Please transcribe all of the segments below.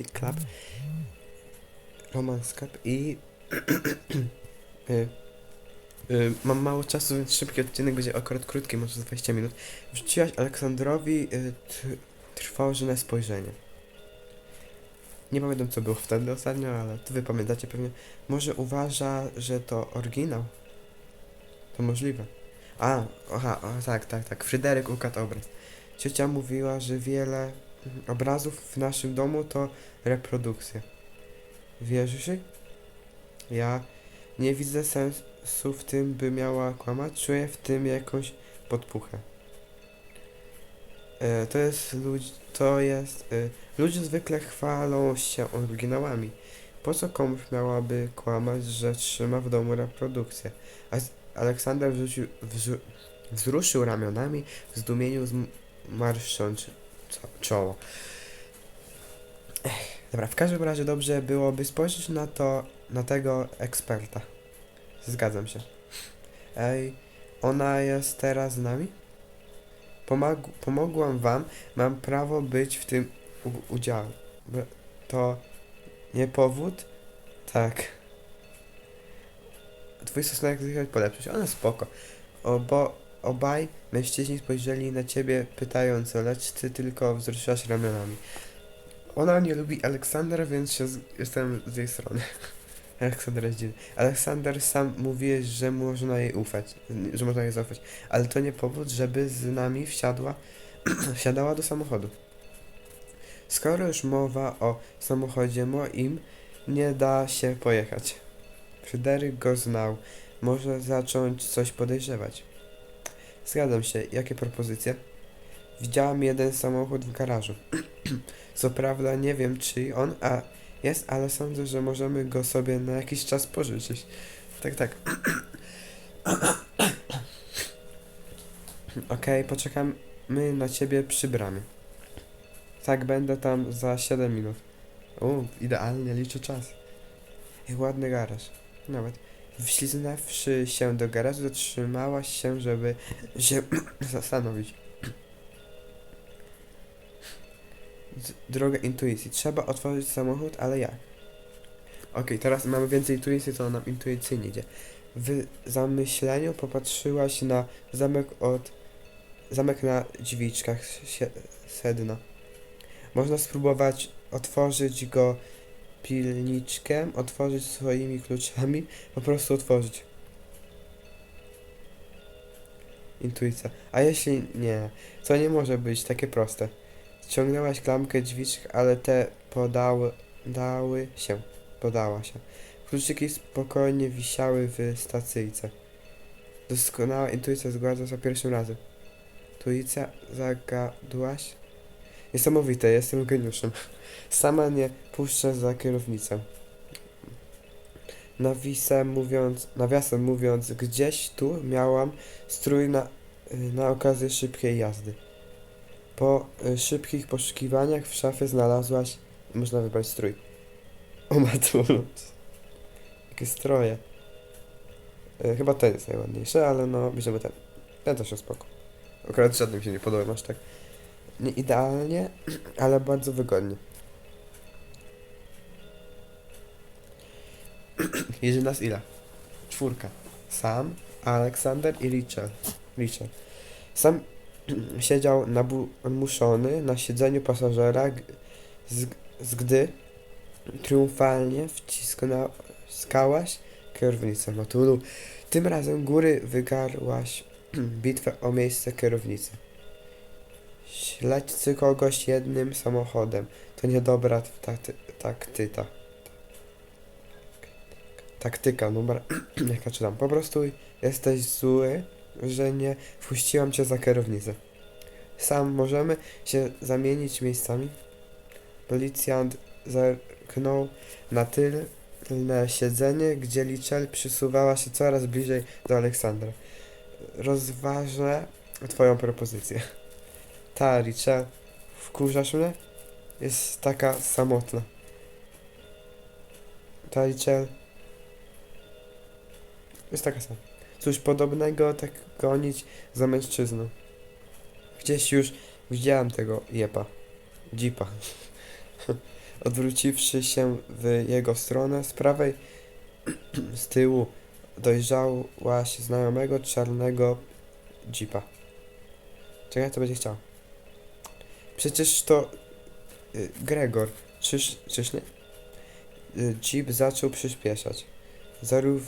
Romantic Club. Romance Club i... y, y, mam mało czasu, więc szybki odcinek będzie akurat krótki, może z 20 minut. Wrzuciłaś Aleksandrowi y, tr trwożne spojrzenie. Nie pamiętam co było wtedy ostatnio, ale to wy pamiętacie pewnie. Może uważa, że to oryginał? To możliwe. A, aha, o, tak, tak, tak. Fryderyk ukradł obraz. Ciocia mówiła, że wiele obrazów w naszym domu to reprodukcje. Wierzysz? Ja nie widzę sensu w tym, by miała kłamać. Czuję w tym jakąś podpuchę. E, to jest ludzi, to jest, e, ludzie zwykle chwalą się oryginałami. Po co komuś miałaby kłamać, że trzyma w domu reprodukcję? A Aleksander wrzucił, wrzu, wzruszył ramionami, w zdumieniu zmarszcząc czoło. Ech, dobra, w każdym razie dobrze byłoby spojrzeć na to, na tego eksperta. Zgadzam się. Ej, ona jest teraz z nami? Pomag pomogłam wam, mam prawo być w tym u- udziale. Bo To nie powód? Tak. Twój stosunek polepszyć, ale spoko. O, bo obaj mężczyźni spojrzeli na ciebie pytająco, lecz ty tylko wzruszasz ramionami. Ona nie lubi Aleksandra, więc się z, jestem z jej strony. Aleksander jest dziwny. Aleksander sam mówiłeś, że można jej ufać, że można jej zaufać, ale to nie powód, żeby z nami wsiadła, wsiadała do samochodu. Skoro już mowa o samochodzie moim, nie da się pojechać. Fryderyk go znał. Może zacząć coś podejrzewać. Zgadzam się. Jakie propozycje? Widziałam jeden samochód w garażu. Co prawda nie wiem czy on a jest, ale sądzę, że możemy go sobie na jakiś czas pożyczyć. Tak, tak. Okej, poczekamy na ciebie przy bramie. Tak, będę tam za 7 minut. O, idealnie liczę czas. I ładny garaż. Nawet. Wśliznąwszy się do garażu, zatrzymałaś się, żeby się zastanowić. Droga intuicji. Trzeba otworzyć samochód, ale jak? Okej, teraz mamy więcej intuicji, to nam intuicyjnie idzie. W zamyśleniu popatrzyłaś na zamek od... Zamek na drzwiczkach sedna. Można spróbować otworzyć go pilniczkiem, otworzyć swoimi kluczami, po prostu otworzyć. Intuicja. A jeśli nie, to nie może być takie proste. Ściągnęłaś klamkę drzwiczek, ale te podały, dały się, podała się. Kluczyki spokojnie wisiały w stacyjce. Doskonała intuicja zgładza za pierwszym razem. Intuicja zagadłaś? Niesamowite, jestem geniuszem. Sama nie puszczę za kierownicę. Nawisem mówiąc, nawiasem mówiąc, gdzieś tu miałam strój na, y, na okazję szybkiej jazdy. Po y, szybkich poszukiwaniach w szafie znalazłaś, można wybrać strój. O matuląc. Jakie stroje. Y, Chyba ten jest najładniejszy, ale no, bierzemy ten. Ten też jest spoko. Akurat żadnym się nie podoba, masz tak. Nie idealnie, ale bardzo wygodnie. Jedzie nas ile? Czwórka. Sam, Aleksander i Richard. Richard. Sam siedział namuszony na siedzeniu pasażera, z, z gdy triumfalnie wciskałaś kierownicę Matulu. Tym razem góry wygarłaś bitwę o miejsce kierownicy. Śledźcy kogoś jednym samochodem. To niedobra takty, taktyka. Taktyka, numer... jak ja czytam. Po prostu jesteś zły, że nie wpuściłam cię za kierownicę. Sam możemy się zamienić miejscami? Policjant zerknął na tylne siedzenie, gdzie Lichel przysuwała się coraz bliżej do Aleksandra. Rozważę twoją propozycję. Ta, Richel, wkurzasz mnie? Jest taka samotna. Ta jest taka sama. Cóż podobnego tak gonić za mężczyzną. Gdzieś już widziałam tego jepa. Jeepa. odwróciwszy się w jego stronę. Z prawej z tyłu dojrzałaś znajomego czarnego jeepa. Czekaj, co będzie chciał. Przecież to y, Gregor. Czyż, czyż nie? Y, Jeep zaczął przyspieszać. Zarów,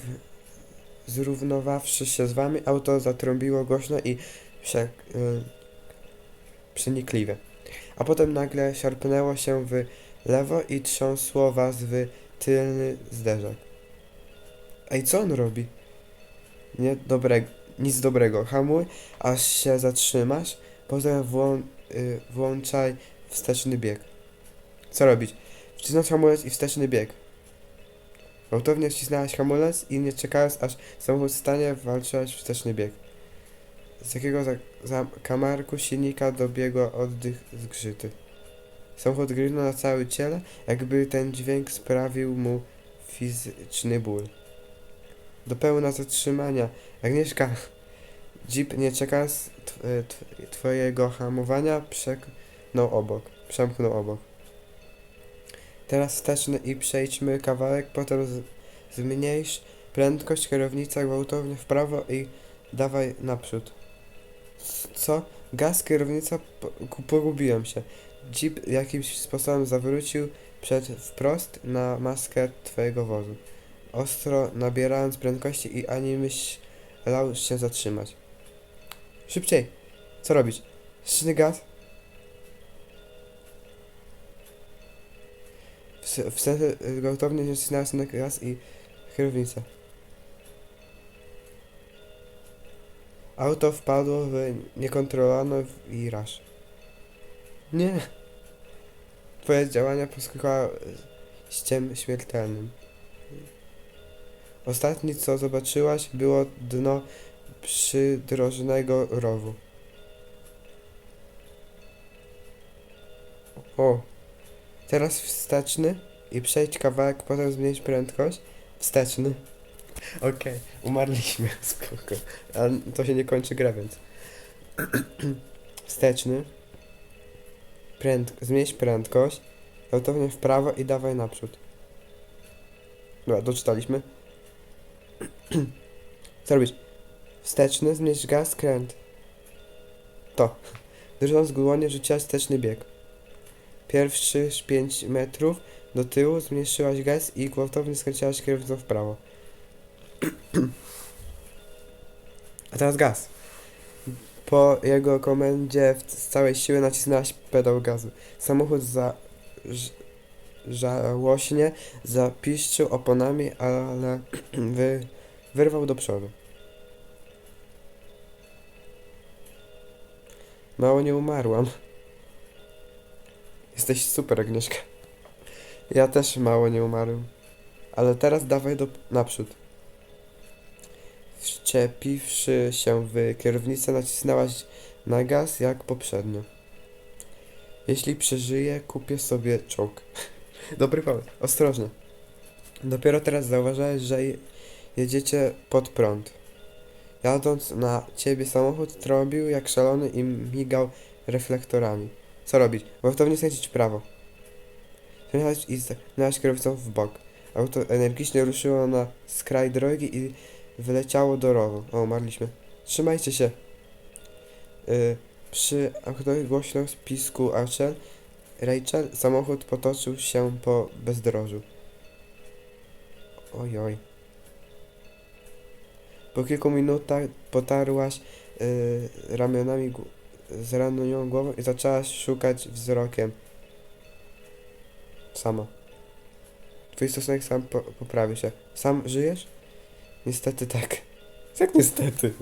zrównowawszy się z wami, auto zatrąbiło głośno i prze, y, przenikliwie. A potem nagle szarpnęło się w lewo i trząsło was w tylny zderzak. Ej, co on robi? Nie dobrego, nic dobrego. Hamuj, aż się zatrzymasz, potem włą, y, włączaj wsteczny bieg. Co robić? Wcisnąć hamulec i wsteczny bieg. Gwałtownie wcisnąłeś hamulec i nie czekając aż samochód stanie, walczyłaś wsteczny bieg. Z jakiego za, za silnika dobiegła oddech zgrzyty. Samochód grynął na całym ciele, jakby ten dźwięk sprawił mu fizyczny ból. Do pełna zatrzymania. Agnieszka, Jeep nie czekając e, tw- twojego hamowania, przeknął obok. Przemknął obok. Teraz wsteczny i przejdźmy kawałek, potem zmniejsz prędkość kierownica gwałtownie w prawo i dawaj naprzód. Co? Gaz, kierownica, po- gu- pogubiłem się. Jeep jakimś sposobem zawrócił przed wprost na maskę twojego wozu. Ostro nabierając prędkości i ani myślał się zatrzymać. Szybciej! Co robić? Szczytny gaz? W, w sensie y, gwałtownie nie ścinając na gaz i kierownicę. Auto wpadło w niekontrolowany wiraż. Nie. Twoje działania poskakały ściem śmiertelnym. Ostatni co zobaczyłaś było dno przydrożnego rowu. O. Teraz wsteczny i przejdź kawałek, potem zmniejsz prędkość. Wsteczny. Okej, umarliśmy, spoko. Ale to się nie kończy gra, więc. Wsteczny. Pręd... Zmniejsz prędkość. Gwałtownie w prawo i dawaj naprzód. Dobra, doczytaliśmy. Co robisz? Wsteczny, zmniejsz gaz, skręt. To. Drżąc w dłonie rzuciłaś wsteczny bieg. Pierwszy 5 metrów do tyłu zmniejszyłaś gaz i gwałtownie skręciłaś kierownicą w prawo. A teraz gaz. Po jego komendzie z całej siły nacisnęłaś pedał gazu. Samochód za... żałośnie zapiszczył oponami, ale wy, wyrwał do przodu. Mało nie umarłam. Jesteś super, Agnieszka. Ja też mało nie umarłem. Ale teraz dawaj do naprzód. Wczepiwszy się w kierownicę, nacisnęłaś na gaz jak poprzednio. Jeśli przeżyję, kupię sobie czołg. Dobry pomysł. Ostrożnie. Dopiero teraz zauważyłeś, że je- jedziecie pod prąd. Jadąc na ciebie samochód trąbił jak szalony i migał reflektorami. Co robić? Gwałtownie skręcić w prawo. Zmieniałeś i zmieniałeś kierowcą w bok. Auto energicznie ruszyło na skraj drogi i wyleciało do rowu. O, umarliśmy. Trzymajcie się. Yy, przy głośno spisku Rachel, Rachel samochód potoczył się po bezdrożu. Oj, oj. Po kilku minutach potarłaś yy, ramionami zranioną głową i zaczęłaś szukać wzrokiem. Sama. Twój stosunek sam po poprawi się. Sam żyjesz? Niestety tak. Jak niestety?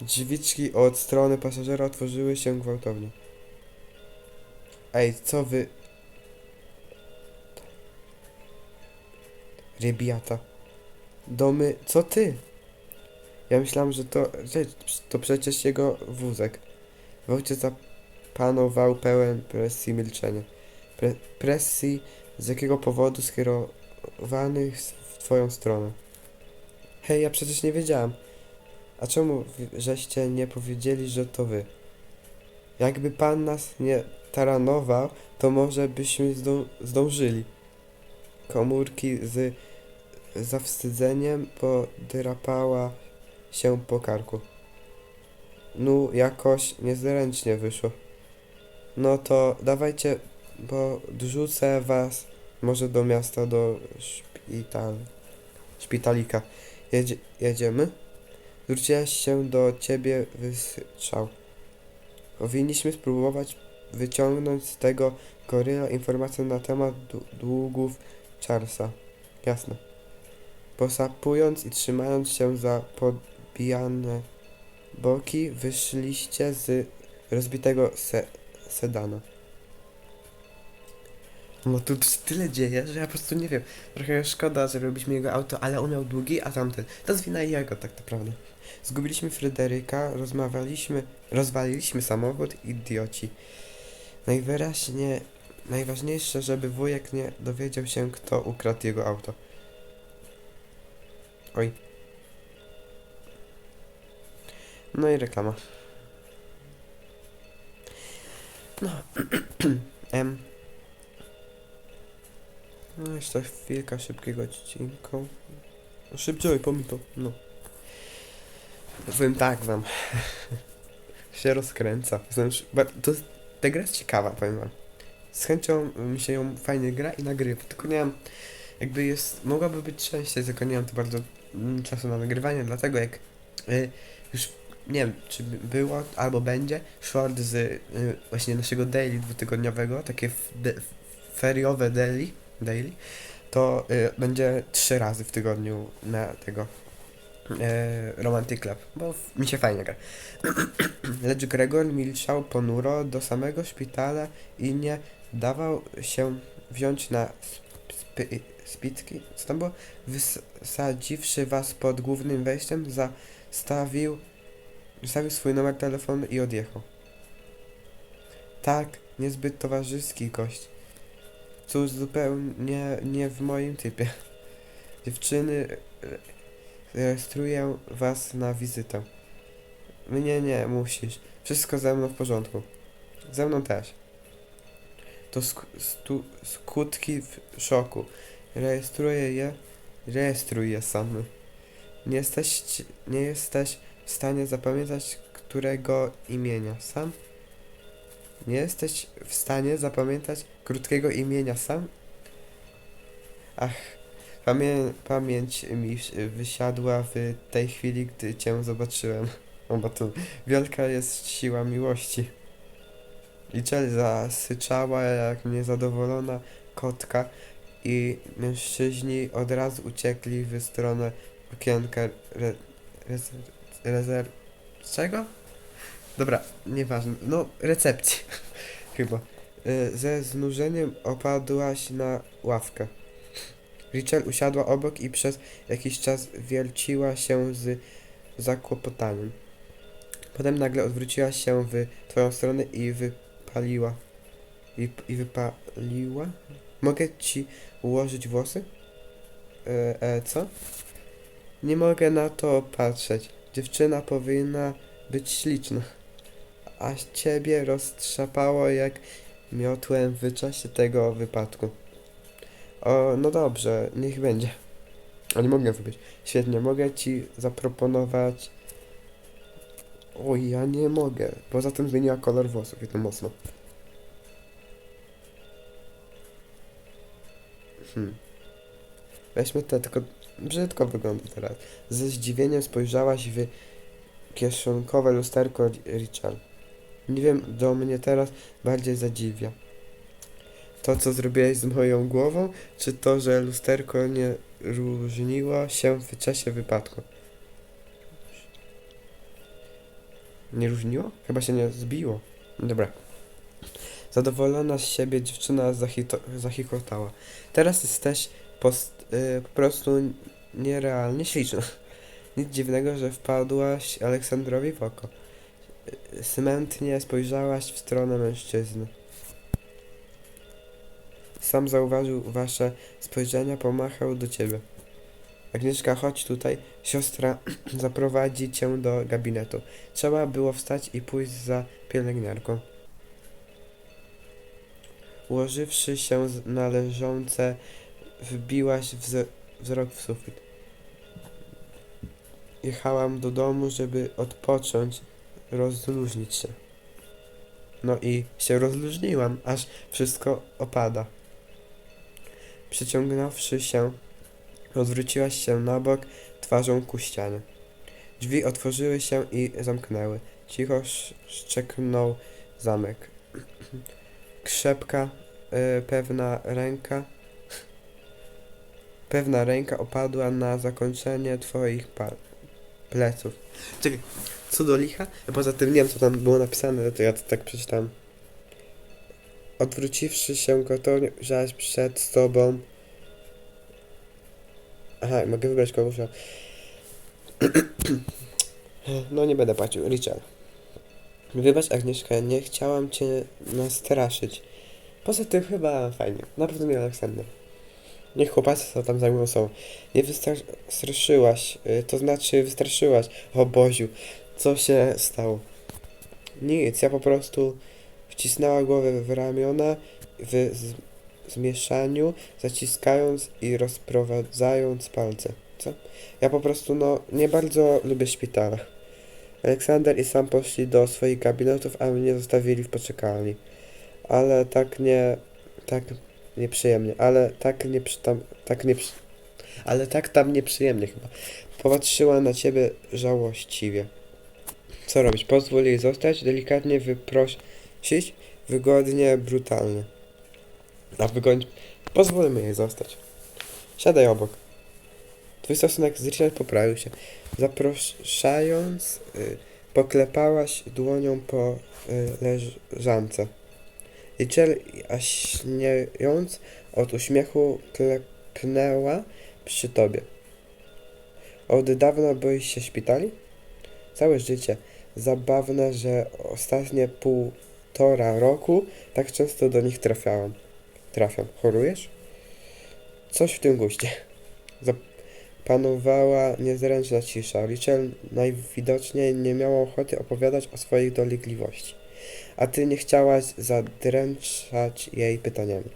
Drzwiczki od strony pasażera otworzyły się gwałtownie. Ej, co wy... Rebiata. Domy... Co ty? Ja myślałam, że to... że to przecież jego wózek. W zapanował pełen presji milczenie. Pre presji z jakiego powodu skierowanych w twoją stronę. Hej, ja przecież nie wiedziałam. A czemu żeście nie powiedzieli, że to wy? Jakby pan nas nie taranował, to może byśmy zdą zdążyli. Komórki z zawstydzeniem podrapała się po karku. No, jakoś niezręcznie wyszło. No to dawajcie, bo dorzucę was może do miasta, do szpital, szpitalika. Jedzie, jedziemy? Zwróciła się do ciebie wystrzał. Powinniśmy spróbować wyciągnąć z tego goryla informacje na temat dłu- długów Charlesa. Jasne. Posapując i trzymając się za podbijane boki, wyszliście z rozbitego se sedana. No tu tyle dzieje, że ja po prostu nie wiem. Trochę szkoda, że robiliśmy jego auto, ale on miał długi, a tamten. To jest wina jego, tak naprawdę. Zgubiliśmy Fryderyka, rozmawialiśmy, rozwaliliśmy samochód, idioci. Najwyraźniej, najważniejsze, żeby wujek nie dowiedział się, kto ukradł jego auto. Oj. No i reklama. No. M. No jeszcze chwilka szybkiego odcinka. No Szybciej, pomij to. No. Powiem tak wam. się rozkręca. Znaczy, to, ta gra jest ciekawa, powiem wam. Z chęcią mi się ją fajnie gra i nagrywa. Tylko nie mam, jakby jest, mogłaby być częściej, tylko nie mam tu bardzo mm, czasu na nagrywanie, dlatego jak y, już nie wiem, czy by- było albo będzie short z y, właśnie naszego daily dwutygodniowego, takie feriowe daily, daily, to y, będzie trzy razy w tygodniu na tego e, Romantic Club, bo mi się fajnie gra. Lecz Gregor milczał ponuro do samego szpitala i nie dawał się wziąć na sp spitki. Co tam było? Wysadziwszy was pod głównym wejściem, zastawił, zostawił swój numer telefonu i odjechał. Tak, niezbyt towarzyski gość. Cóż, zupełnie nie w moim typie. Dziewczyny, rejestruję was na wizytę. Mnie nie musisz. Wszystko ze mną w porządku. Ze mną też. To sk skutki w szoku. Rejestruję je. Rejestruj je sam. Nie jesteś, nie jesteś stanie zapamiętać którego imienia sam? Nie jesteś w stanie zapamiętać krótkiego imienia sam? Ach, pamię pamięć mi wysiadła w tej chwili, gdy cię zobaczyłem. O, bo tu wielka jest siła miłości. Liczel zasyczała jak niezadowolona kotka i mężczyźni od razu uciekli w stronę okienka re, rezer, czego? Dobra, nieważne. No, recepcji. Chyba. Y, Ze znużeniem opadłaś na ławkę. Rachel usiadła obok i przez jakiś czas wierciła się z zakłopotaniem. Potem nagle odwróciła się w twoją stronę i wypaliła. I, i wypaliła? Mogę ci ułożyć włosy? E, e, co? Nie mogę na to patrzeć. Dziewczyna powinna być śliczna. A ciebie roztrzapało jak miotłem w czasie tego wypadku. O, no dobrze, niech będzie. A nie mogę wybrać. Świetnie, mogę ci zaproponować. Oj, ja nie mogę. Poza tym zmieniła kolor włosów i to mocno. Hmm. Weźmy te, tylko brzydko wygląda teraz. Ze zdziwieniem spojrzałaś w kieszonkowe lusterko Richard. Nie wiem, do mnie teraz bardziej zadziwia. To, co zrobiłeś z moją głową, czy to, że lusterko nie różniło się w czasie wypadku? Nie różniło? Chyba się nie zbiło. Dobra. Zadowolona z siebie dziewczyna zachikotała. Teraz jesteś post- po prostu nierealnie śliczna. Nic dziwnego, że wpadłaś Aleksandrowi w oko. Y, Smętnie spojrzałaś w stronę mężczyzny. Sam zauważył wasze spojrzenia, pomachał do ciebie. Agnieszka, chodź tutaj. Siostra zaprowadzi cię do gabinetu. Trzeba było wstać i pójść za pielęgniarką. ułożywszy się na leżące, wbiłaś wz- wzrok w sufit. Jechałam do domu, żeby odpocząć, rozluźnić się. No i się rozluźniłam, aż wszystko opada. Przyciągnąwszy się, odwróciłaś się na bok, twarzą ku ścianie. Drzwi otworzyły się i zamknęły. Cicho sz- szczeknął zamek. Krzepka, y, pewna ręka, pewna ręka opadła na zakończenie twoich pleców. Czekaj, co do licha? Poza tym nie wiem, co tam było napisane, to ja to tak przeczytałem. Odwróciwszy się żaś przed tobą. Aha, mogę wybrać kogoś. No nie będę płacił, Richard. Wybacz Agnieszka, nie chciałam cię nastraszyć. Poza tym chyba fajnie. Na pewno nie Aleksander. Niech chłopacy co tam zajmują sobą. Nie wystraszyłaś, y, to znaczy wystraszyłaś. O Boziu, co się stało? Nic, ja po prostu wcisnęła głowę w ramiona w zmieszaniu, zaciskając i rozprowadzając palce. Co? Ja po prostu, no, nie bardzo lubię szpitale. Aleksander i sam poszli do swoich gabinetów, a mnie zostawili w poczekalni. Ale tak nie, tak nieprzyjemnie, ale tak nie tam, tak nie ale tak tam nieprzyjemnie chyba. Popatrzyła na ciebie żałościwie. Co robić? Pozwól jej zostać, delikatnie wyprosić, wygodnie, brutalnie. A wygodnie, pozwólmy jej zostać. Siadaj obok. Twój stosunek z Richard poprawił się. Zapraszając, y, poklepałaś dłonią po y, leżance. Richard, jaśniejąc od uśmiechu, klepnęła przy tobie. Od dawna boisz się szpitali? Całe życie. Zabawne, że ostatnie półtora roku tak często do nich trafiałam. Trafiam. Chorujesz? Coś w tym guście. Panowała niezręczna cisza. Rachel najwidoczniej nie miała ochoty opowiadać o swoich dolegliwości, a ty nie chciałaś zadręczać jej pytaniami.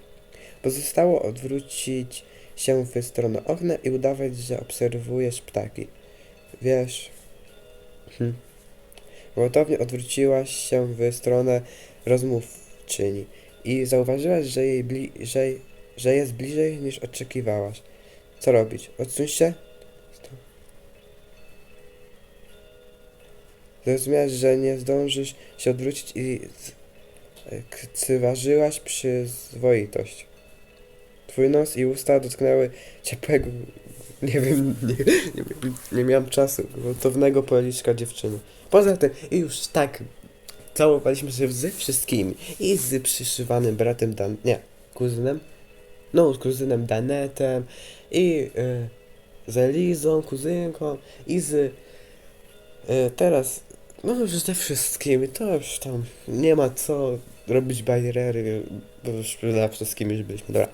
Pozostało odwrócić się w stronę okna i udawać, że obserwujesz ptaki. Wiesz... Hm. Gwałtownie odwróciłaś się w stronę rozmówczyni i zauważyłaś, że, jej że jest bliżej niż oczekiwałaś. Co robić? Odsuń się? Zrozumiałeś, że nie zdążysz się odwrócić i kcyważyłaś przyzwoitość. Twój nos i usta dotknęły ciepłego, nie wiem, nie, nie, nie miałam czasu, gwałtownego policzka dziewczyny. Poza tym, i już tak, całowaliśmy się ze wszystkimi. I z przyszywanym bratem Dan... nie, kuzynem. No, z kuzynem Danetem. I y, z Elizą, kuzynką. I z... Y, teraz, no już ze wszystkimi, to już tam nie ma co robić bariery, bo już za wszystkimi już byliśmy. Dobra.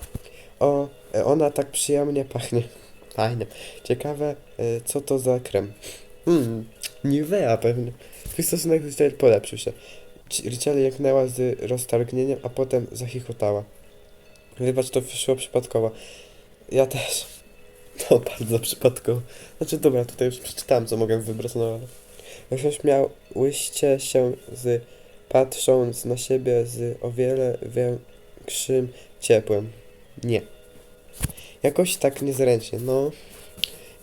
O, e, ona tak przyjemnie pachnie. Fajne. Ciekawe, y, co to za krem. Hmm, Nivea pewnie. Twój stosunek z polepszył się. Richard jęknęła z roztargnieniem, a potem zachichotała. Wybacz, to wyszło przypadkowo. Ja też. To bardzo przypadkowo. Znaczy, dobra, tutaj już przeczytałem, co mogę wybrać, no ale... Roześmiałyście się z... patrząc na siebie z o wiele większym ciepłem. Nie. Jakoś tak niezręcznie, no...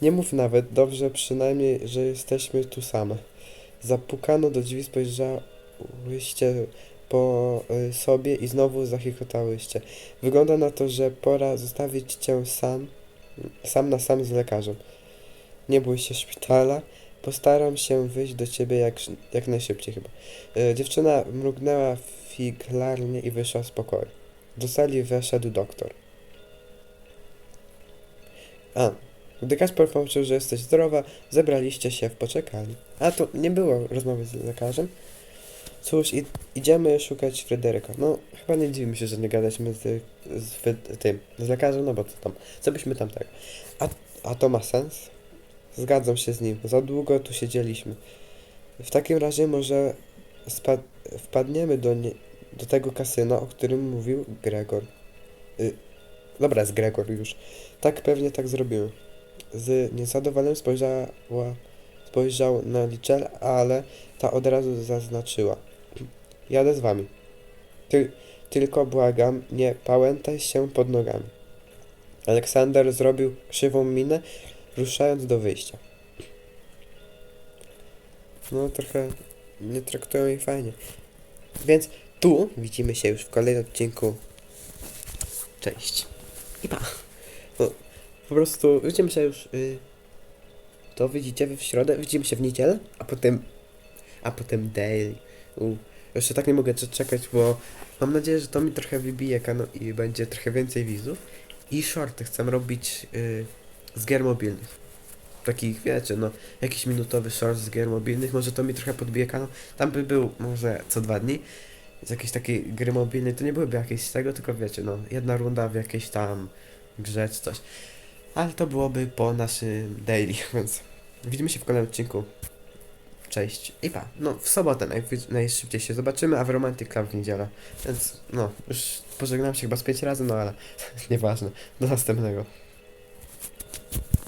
Nie mów nawet, dobrze przynajmniej, że jesteśmy tu same. Zapukano do drzwi, spojrzałyście po y, sobie i znowu zachichotałyście. Wygląda na to, że pora zostawić cię sam, sam na sam z lekarzem. Nie bój się szpitala, postaram się wyjść do ciebie jak, jak najszybciej chyba. Y, dziewczyna mrugnęła figlarnie i wyszła z pokoju. Do sali weszedł doktor. A, gdy Kasper poczuł, że jesteś zdrowa, zebraliście się w poczekalni. A to nie było rozmowy z lekarzem. Cóż, i, idziemy szukać Fryderyka. No, chyba nie dziwimy się, że nie gadaliśmy z, z Fry- tym, z lekarzem, no bo co tam, co byśmy tam tak. A, a to ma sens? Zgadzam się z nim, za długo tu siedzieliśmy. W takim razie może wpadniemy do, do tego kasyna, o którym mówił Gregor. Y, dobra, z Gregor już. Tak, pewnie tak zrobiłem. Z niezadowoleniem spojrzała, spojrzał na Lichel, ale ta od razu zaznaczyła. Jadę z wami. Ty, tylko błagam, nie pałętaj się pod nogami. Aleksander zrobił krzywą minę, ruszając do wyjścia. No, trochę nie traktują jej fajnie. Więc tu widzimy się już w kolejnym odcinku. Cześć. I pa. No, po prostu widzimy się już. Y, to widzicie wy w środę, widzimy się w niedzielę, a potem. A potem daily. Jeszcze tak nie mogę cze- czekać, bo mam nadzieję, że to mi trochę wybije kanał i będzie trochę więcej widzów. I shorty chcę robić y, z gier mobilnych. Takich, wiecie, no, jakiś minutowy short z gier mobilnych, może to mi trochę podbije kanał. Tam by był może co dwa dni z jakiejś takiej gry mobilnej, to nie byłyby jakieś z tego, tylko wiecie, no, jedna runda w jakiejś tam grze czy coś. Ale to byłoby po naszym daily, więc widzimy się w kolejnym odcinku. Cześć i pa. No, w sobotę najwy- najszybciej się zobaczymy, a w Romantic Club w niedzielę. Więc, no, już pożegnam się chyba z pięć razy, no ale nieważne. Do następnego.